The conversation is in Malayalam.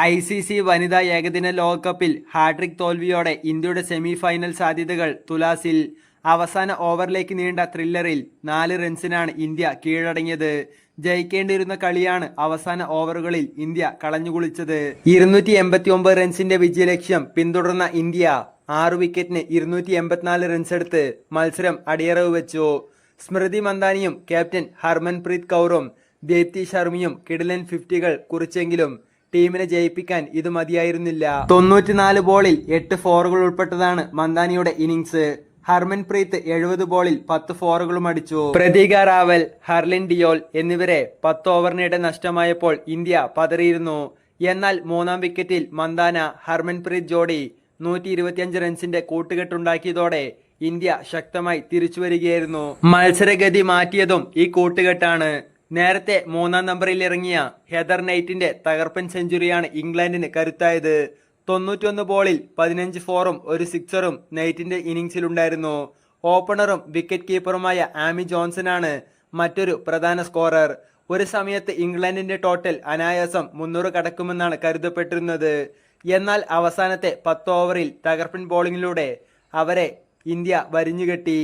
ഐ സി സി വനിതാ ഏകദിന ലോകകപ്പിൽ ഹാട്രിക് തോൽവിയോടെ ഇന്ത്യയുടെ സെമി ഫൈനൽ സാധ്യതകൾ തുലാസിൽ. അവസാന ഓവറിലേക്ക് നീണ്ട ത്രില്ലറിൽ നാല് റൺസിനാണ് ഇന്ത്യ കീഴടങ്ങിയത്. ജയിക്കേണ്ടിയിരുന്ന കളിയാണ് അവസാന ഓവറുകളിൽ ഇന്ത്യ കളഞ്ഞുകുളിച്ചത്. ഇരുന്നൂറ്റി എൺപത്തി ഒമ്പത് റൺസിന്റെ വിജയലക്ഷ്യം പിന്തുടർന്ന ഇന്ത്യ ആറ് വിക്കറ്റിന് ഇരുന്നൂറ്റി എൺപത്തിനാല് റൺസ് എടുത്ത് മത്സരം അടിയറവ് വെച്ചു. സ്മൃതി മന്ദാനിയും ക്യാപ്റ്റൻ ഹർമൻപ്രീത് കൗറും ദീപ്തി ശർമ്മയും കിടിലൻ ഫിഫ്റ്റികൾ കുറിച്ചെങ്കിലും ടീമിനെ ജയിപ്പിക്കാൻ ഇത് മതിയായിരുന്നില്ല. തൊണ്ണൂറ്റിനാല് ബോളിൽ എട്ട് ഫോറുകൾ ഉൾപ്പെട്ടതാണ് മന്ദാനിയുടെ ഇന്നിംഗ്സ്. ഹർമൻപ്രീത് എഴുപത് ബോളിൽ പത്ത് ഫോറുകളും അടിച്ചു. പ്രതീക റാവൽ ഹർലിൻ ഡിയോൽ എന്നിവരെ പത്ത് ഓവറിനിടെ നഷ്ടമായപ്പോൾ ഇന്ത്യ പതറിയിരുന്നു. എന്നാൽ മൂന്നാം വിക്കറ്റിൽ മന്ദാന ഹർമൻപ്രീത് ജോഡി നൂറ്റി ഇരുപത്തിയഞ്ച് റൺസിന്റെ കൂട്ടുകെട്ടുണ്ടാക്കിയതോടെ ഇന്ത്യ ശക്തമായി തിരിച്ചുവരികയായിരുന്നു. മത്സരഗതി മാറ്റിയതും ഈ കൂട്ടുകെട്ടാണ്. നേരത്തെ മൂന്നാം നമ്പറിൽ ഇറങ്ങിയ ഹെദർ നൈറ്റിന്റെ തകർപ്പൻ സെഞ്ചുറിയാണ് ഇംഗ്ലണ്ടിന് കരുത്തായത്. തൊണ്ണൂറ്റൊന്ന് ബോളിൽ പതിനഞ്ച് ഫോറും ഒരു സിക്സറും നൈറ്റിന്റെ ഇന്നിംഗ്സിലുണ്ടായിരുന്നു ഓപ്പണറും വിക്കറ്റ് കീപ്പറുമായ ആമി ജോൺസൺ ആണ് മറ്റൊരു പ്രധാന സ്കോറർ ഒരു സമയത്ത് ഇംഗ്ലണ്ടിന്റെ ടോട്ടൽ അനായാസം മുന്നൂറ് കടക്കുമെന്നാണ് കരുതപ്പെട്ടിരുന്നത്. എന്നാൽ അവസാനത്തെ പത്ത് ഓവറിൽ തകർപ്പൻ ബോളിങ്ങിലൂടെ അവരെ ഇന്ത്യ വരിഞ്ഞുകെട്ടി.